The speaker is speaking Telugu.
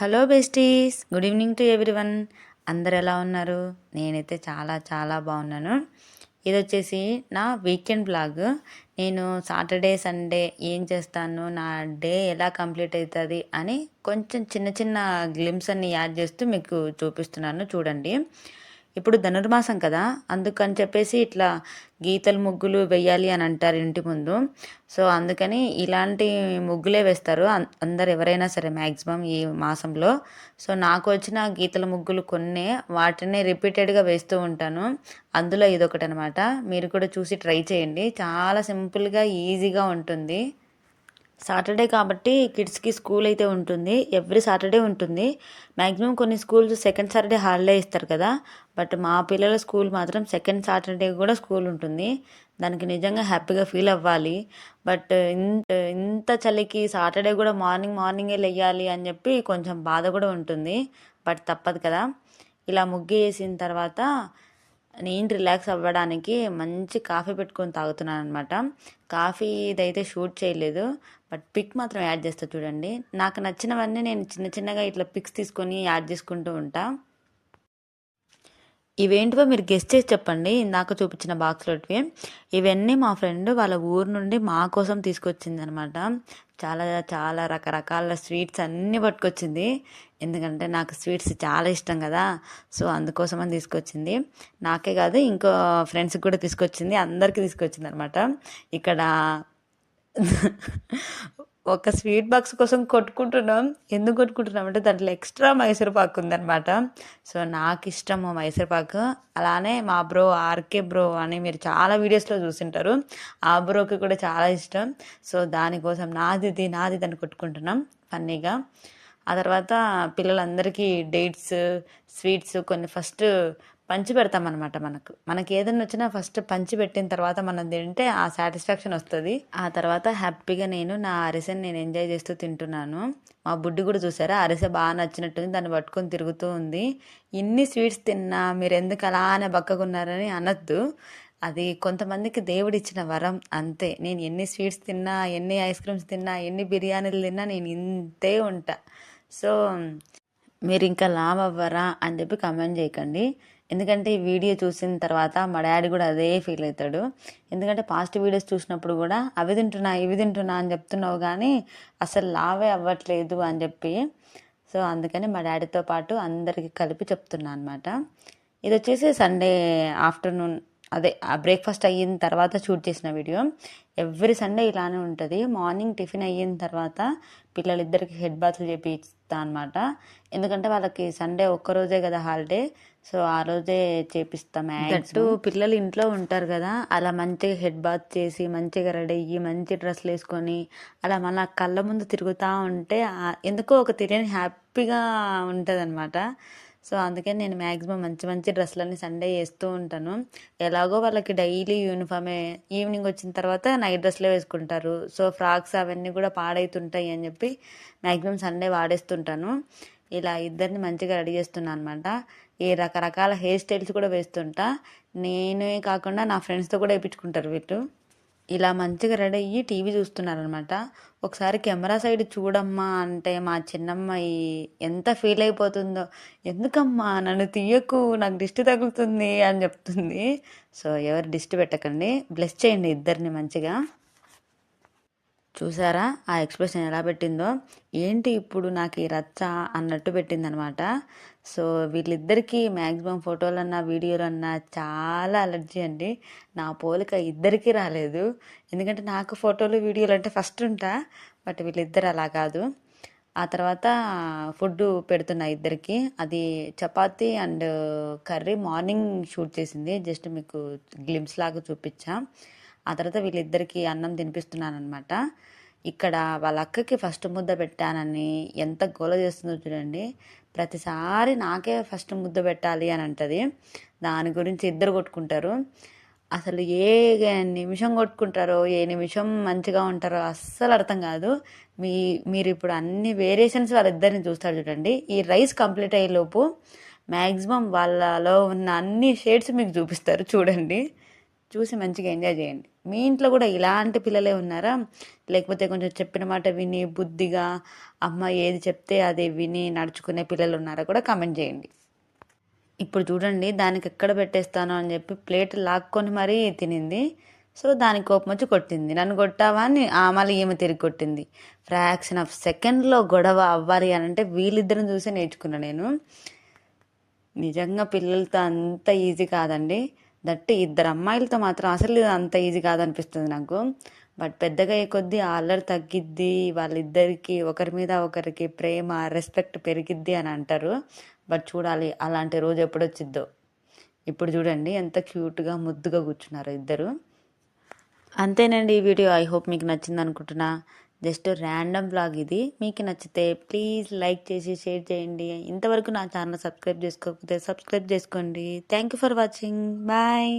Hello besties. Good evening to everyone. అందరు ఎలా ఉన్నారు? నేనైతే చాలా చాలా బాగున్నాను. ఇది వచ్చేసి నా వీకెండ్ బ్లాగ్. నేను సాటర్డే సండే ఏం చేస్తాను నా డే ఎలా కంప్లీట్ అవుతుంది అని కొంచెం చిన్న చిన్న గ్లిమ్స్ అన్ని యాడ్ చేస్తూ మీకు చూపిస్తున్నాను. చూడండి. ఇప్పుడు ధనుర్మాసం కదా అందుకని చెప్పేసి ఇట్లా గీతలు ముగ్గులు వేయాలి అని అంటారు ఇంటి ముందు. సో అందుకని ఇలాంటి ముగ్గులే వేస్తారు. అందరు ఎవరైనా సరే మ్యాక్సిమం ఈ మాసంలో. సో నాకు వచ్చిన గీతల ముగ్గులు కొన్ని వాటిని రిపీటెడ్గా వేస్తూ ఉంటాను. అందులో ఇదొకటి అనమాట మీరు కూడా చూసి ట్రై చేయండి. చాలా సింపుల్గా ఈజీగా ఉంటుంది. సాటర్డే కాబట్టి కిడ్స్కి స్కూల్ అయితే ఉంటుంది. ఎవ్రీ సాటర్డే ఉంటుంది. మ్యాక్సిమం కొన్ని స్కూల్స్ సెకండ్ సాటర్డే హాలిడే ఇస్తారు కదా. బట్ మా పిల్లల స్కూల్ మాత్రం సెకండ్ సాటర్డే కూడా స్కూల్ ఉంటుంది. దానికి నిజంగా హ్యాపీగా ఫీల్ అవ్వాలి. బట్ ఇంత ఇంత చలికి సాటర్డే కూడా మార్నింగ్ మార్నింగే లేయాలి అని చెప్పి కొంచెం బాధ కూడా ఉంటుంది. బట్ తప్పదు కదా. ఇలా ముగ్గు వేసిన తర్వాత నేను రిలాక్స్ అవ్వడానికి మంచి కాఫీ పెట్టుకొని తాగుతున్నాను అనమాట కాఫీ ఇదైతే షూట్ చేయలేదు బట్ పిక్ మాత్రం యాడ్ చేస్తా చూడండి. నాకు నచ్చినవన్నీ నేను చిన్న చిన్నగా ఇట్లా పిక్స్ తీసుకొని యాడ్ చేసుకుంటూ ఉంటాను ఇవేంటివో మీరు గెస్ట్ చేసి చెప్పండి. ఇందాక చూపించిన బాక్స్లోటివి ఇవన్నీ మా ఫ్రెండ్ వాళ్ళ ఊరు నుండి మా కోసం తీసుకొచ్చింది అనమాట చాలా చాలా రకరకాల స్వీట్స్ అన్నీ పట్టుకొచ్చింది. ఎందుకంటే నాకు స్వీట్స్ చాలా ఇష్టం కదా. సో అందుకోసం అని తీసుకొచ్చింది. నాకే కాదు ఇంకో ఫ్రెండ్స్కి కూడా తీసుకొచ్చింది. అందరికీ తీసుకొచ్చింది అనమాట ఇక్కడ ఒక స్వీట్ బాక్స్ కోసం కొట్టుకుంటున్నాం. ఎందుకు కొట్టుకుంటున్నాం అంటే దాంట్లో ఎక్స్ట్రా మైసూర్ పాక్ ఉందనమాట సో నాకు ఇష్టము మైసూర్ పాక్. అలానే మా బ్రో ఆర్కే బ్రో అని మీరు చాలా వీడియోస్లో చూసింటారు. ఆ బ్రోకి కూడా చాలా ఇష్టం. సో దానికోసం నాది నాది దాన్ని కొట్టుకుంటున్నాం ఫన్నీగా. ఆ తర్వాత పిల్లలందరికీ డేట్స్ స్వీట్స్ కొన్ని ఫస్ట్ పంచి పెడతామన్నమాట మనకు. మనకి ఏదైనా వచ్చినా ఫస్ట్ పంచి పెట్టిన తర్వాత మనం తింటే ఆ సాటిస్ఫాక్షన్ వస్తుంది. ఆ తర్వాత హ్యాపీగా నేను నా అరిసెని నేను ఎంజాయ్ చేస్తూ తింటున్నాను. మా బుడ్డి కూడా చూసారా? అరిసె బాగా నచ్చినట్టుంది దాన్ని పట్టుకొని తిరుగుతూ ఉంది. ఇన్ని స్వీట్స్ తిన్నా మీరు ఎందుకు అలానే బక్కకున్నారని అనొద్దు. అది కొంతమందికి దేవుడిచ్చిన వరం అంతే. నేను ఎన్ని స్వీట్స్ తిన్నా ఎన్ని ఐస్ క్రీమ్స్ తిన్నా ఎన్ని బిర్యానీలు తిన్నా నేను ఇంతే ఉంటా. సో మీరు ఇంకా లావ్ అవ్వరా అని చెప్పి కమెంట్ చేయకండి. ఎందుకంటే ఈ వీడియో చూసిన తర్వాత మా డాడీ కూడా అదే ఫీల్ అవుతాడు. ఎందుకంటే పాస్ట్ వీడియోస్ చూసినప్పుడు కూడా అవి తింటున్నా ఇవి తింటున్నా అని చెప్తున్నావు కానీ అసలు లావే అవ్వట్లేదు అని చెప్పి. సో అందుకని మా డాడీతో పాటు అందరికీ కలిపి చెప్తున్నా అనమాట ఇది వచ్చేసి సండే ఆఫ్టర్నూన్ అదే ఆ బ్రేక్ఫాస్ట్ అయిన తర్వాత షూట్ చేసిన వీడియో. ఎవ్రీ సండే ఇలానే ఉంటుంది. మార్నింగ్ టిఫిన్ అయిన తర్వాత పిల్లలిద్దరికి హెడ్ బాత్లు చేపిస్తా అనమాట ఎందుకంటే వాళ్ళకి సండే ఒక్కరోజే కదా హాలిడే సో ఆ రోజే చేపిస్తాం దట్టు పిల్లలు ఇంట్లో ఉంటారు కదా అలా మంచిగా హెడ్ బాత్ చేసి మంచిగా రెడీ అయ్యి మంచి డ్రెస్సులు వేసుకొని అలా మన కళ్ళ ముందు తిరుగుతూ ఉంటే ఎందుకో ఒక తెలియని హ్యాపీగా ఉంటుంది అనమాట సో అందుకని నేను మ్యాక్సిమం మంచి మంచి డ్రెస్సులన్నీ సండే వేస్తూ ఉంటాను. ఎలాగో వాళ్ళకి డైలీ యూనిఫామే ఈవినింగ్ వచ్చిన తర్వాత నైట్ డ్రెస్లే వేసుకుంటారు. సో ఫ్రాక్స్ అవన్నీ కూడా పాడైతుంటాయి అని చెప్పి మ్యాక్సిమం సండే వాడేస్తుంటాను. ఇలా ఇద్దరిని మంచిగా రెడీ చేస్తున్నాను అనమాట ఈ రకరకాల హెయిర్ స్టైల్స్ కూడా వేస్తుంటా. నేనే కాకుండా నా ఫ్రెండ్స్తో కూడా వేయించుకుంటారు వీళ్ళు. ఇలా మంచిగా రెడీ అయ్యి టీవీ చూస్తున్నారనమాట ఒకసారి కెమెరా సైడ్ చూడమ్మా అంటే మా చిన్నమ్మాయి ఎంత ఫీల్ అయిపోతుందో. ఎందుకమ్మా నన్ను తీయకు నాకు దిష్టి తగులుతుంది అని చెప్తుంది. సో ఎవరు దిష్టి పెట్టకండి. బ్లెస్ చేయండి ఇద్దరిని మంచిగా. చూసారా? ఆ ఎక్స్ప్రెషన్ ఎలా పెట్టిందో? ఏంటి ఇప్పుడు నాకు ఈ రచ్చ అన్నట్టు పెట్టిందనమాట. సో వీళ్ళిద్దరికీ మ్యాక్సిమం ఫోటోలన్నా వీడియోలన్నా చాలా అలర్జీ అండి. నా పోలిక ఇద్దరికీ రాలేదు. ఎందుకంటే నాకు ఫోటోలు వీడియోలు అంటే ఫస్ట్ ఉంటా బట్ వీళ్ళిద్దరు అలా కాదు. ఆ తర్వాత ఫుడ్ పెడుతున్నా ఇద్దరికి. అది chapati and curry morning shoot చేసింది. జస్ట్ మీకు గ్లిమ్స్ లాగా చూపించా. ఆ తర్వాత వీళ్ళిద్దరికీ అన్నం తినిపిస్తున్నాను అనమాట ఇక్కడ వాళ్ళ అక్కకి ఫస్ట్ ముద్ద పెట్టానని ఎంత గోల చేస్తుందో చూడండి. ప్రతిసారి నాకే ఫస్ట్ ముద్ద పెట్టాలి అని అంటది. దాని గురించి ఇద్దరు కొట్టుకుంటారు. అసలు ఏ నిమిషం కొట్టుకుంటారో ఏ నిమిషం మంచిగా ఉంటారో అస్సలు అర్థం కాదు. మీ మీరు ఇప్పుడు అన్ని వేరియేషన్స్ వాళ్ళిద్దరిని చూస్తారు చూడండి. ఈ రైస్ కంప్లీట్ అయ్యేలోపు మ్యాక్సిమం వాళ్ళలో ఉన్న అన్ని షేడ్స్ మీకు చూపిస్తారు చూడండి. చూసి మంచిగా ఎంజాయ్ చేయండి. మీ ఇంట్లో కూడా ఇలాంటి పిల్లలే ఉన్నారా? లేకపోతే కొంచెం చెప్పిన మాట విని బుద్ధిగా అమ్మ ఏది చెప్తే అది విని నడుచుకునే పిల్లలు ఉన్నారా కూడా కామెంట్ చేయండి. ఇప్పుడు చూడండి దానికి ఎక్కడ పెట్టేస్తాను అని చెప్పి ప్లేట్ లాక్కొని మరీ తినింది. సో దానికి కోపం వచ్చి కొట్టింది. నన్ను కొట్టావా అని ఆ మళ్ళీ ఈమె తిరిగి కొట్టింది. ఫ్రాక్షన్ ఆఫ్ సెకండ్లో గొడవ అవ్వాలి అని అంటే వీళ్ళిద్దరిని చూసే నేర్చుకున్నా నేను. నిజంగా పిల్లలతో అంత ఈజీ కాదండి. దట్ ఇద్దరు అమ్మాయిలతో మాత్రం అసలు అంత ఈజీ కాదనిపిస్తుంది నాకు. బట్ పెద్దగా అయ్యే కొద్దీ ఆ అల్లరి తగ్గిద్ది వాళ్ళిద్దరికి ఒకరి మీద ఒకరికి ప్రేమ రెస్పెక్ట్ పెరిగిద్ది అని అంటారు. బట్ చూడాలి అలాంటి రోజు ఎప్పుడు వచ్చిద్దో ఇప్పుడు చూడండి ఎంత క్యూట్గా ముద్దుగా కూర్చున్నారు ఇద్దరు. అంతేనండి ఈ వీడియో. ఐ హోప్ మీకు నచ్చింది అనుకుంటున్నా జస్ట్ ర్యాండమ్ బ్లాగ్ ఇది. మీకు నచ్చితే ప్లీజ్ లైక్ చేసి షేర్ చేయండి. ఇంతవరకు నా ఛానల్ సబ్స్క్రైబ్ చేసుకోకపోతే సబ్స్క్రైబ్ చేసుకోండి. Thank you for watching. Bye.